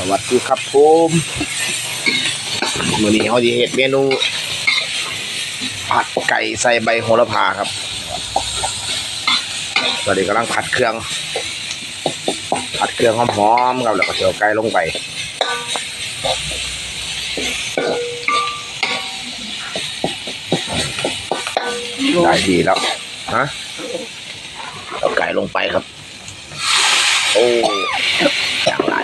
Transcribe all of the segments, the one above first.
สวัสดีครับผมมื้อนี้เขาจะเฮ็ดเมนูผัดไก่ใส่ใบโหระพาครับ ตอนนี้กำลังผัดเครื่อง ผัดเครื่องหอมๆครับแล้วก็เจียวไก่ลงไปได้ดีแล้วฮะเอาไก่ลงไปครับ โอ้อย่างไร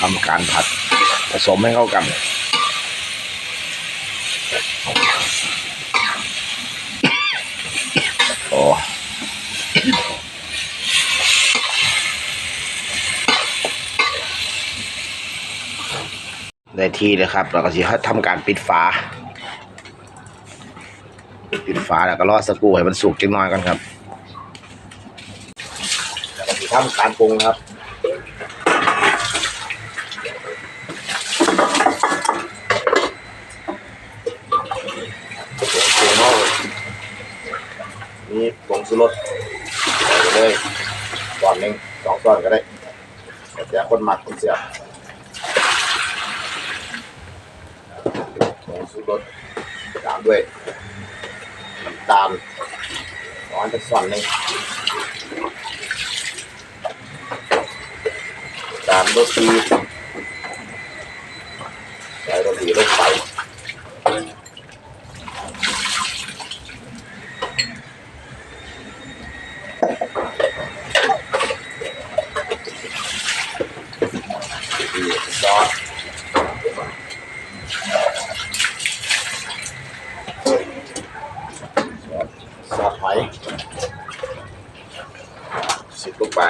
ทำ การผัดผสมให้เข้ากัน โอ้ได้ที่เลยครับเราก็จะทำการปิดฝา ปิดฝาแล้วก็รอสกครูให้มันสุกจังน้อยกันครับแล้วก็จะทำการปรุงครับ ผงเมา มีผงชูรสใส่ไปเลยตอนหนึ่งสองตอนก็ได้แต่จะคนหมักคนเสียบผงชูรสตามด้วยน้ำตาลร้อนจะส่วนหนึ่งตามรสดีใส่รสดีลงไป ซอส ซอสหอยสิบลงไป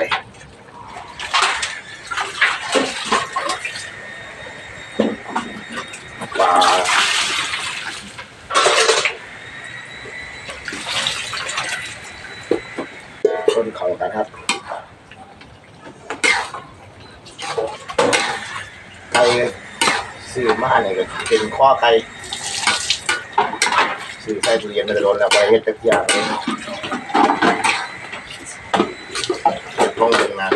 ปลาคนเขากันครับ ไก่ ซื้อมาเนี่ยก็เป็นข้อไก่ซื้อใส่ตู้เย็นมาจะโดนแล้วไปเฮ็ดตะเกียบเลยลงถึงนะ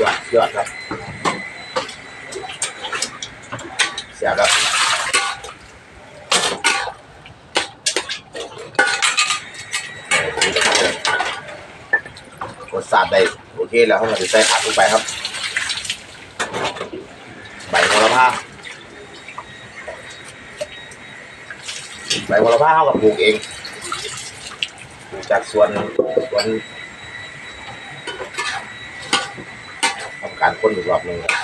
ยอดยอดครับ เสียแล้ว รสชาติได้โอเคแล้วเขาจะใส่ผักลงไปครับใบโหระพาใบโหระพาเข้ากับปลูกเองปลูกจากสวนสวนทำการค้นอีกรอบหนึ่งครับ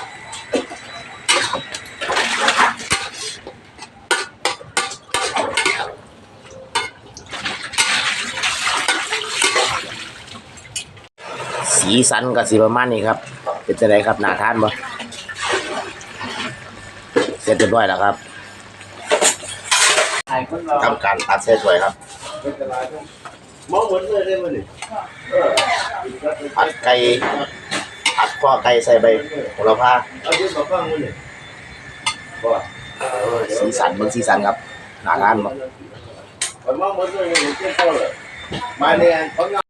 สีสันกับสีประมาณนี้ครับ เป็นจะไดครับหนาทานบ่เสร็จเรียบร้อยแล้วครับทำการตัดเส้นสวยครับมองเหมือนเลยได้ไหมนี่ผัดไก่ผัดข้อไก่ใส่ใบโหระพาเอาที่มาฟังมันสีสันเบิ่งสีสันครับหนาทานบ่มองเหมือนเลยเห็นเจ้าเลยมาเนี่ยเขา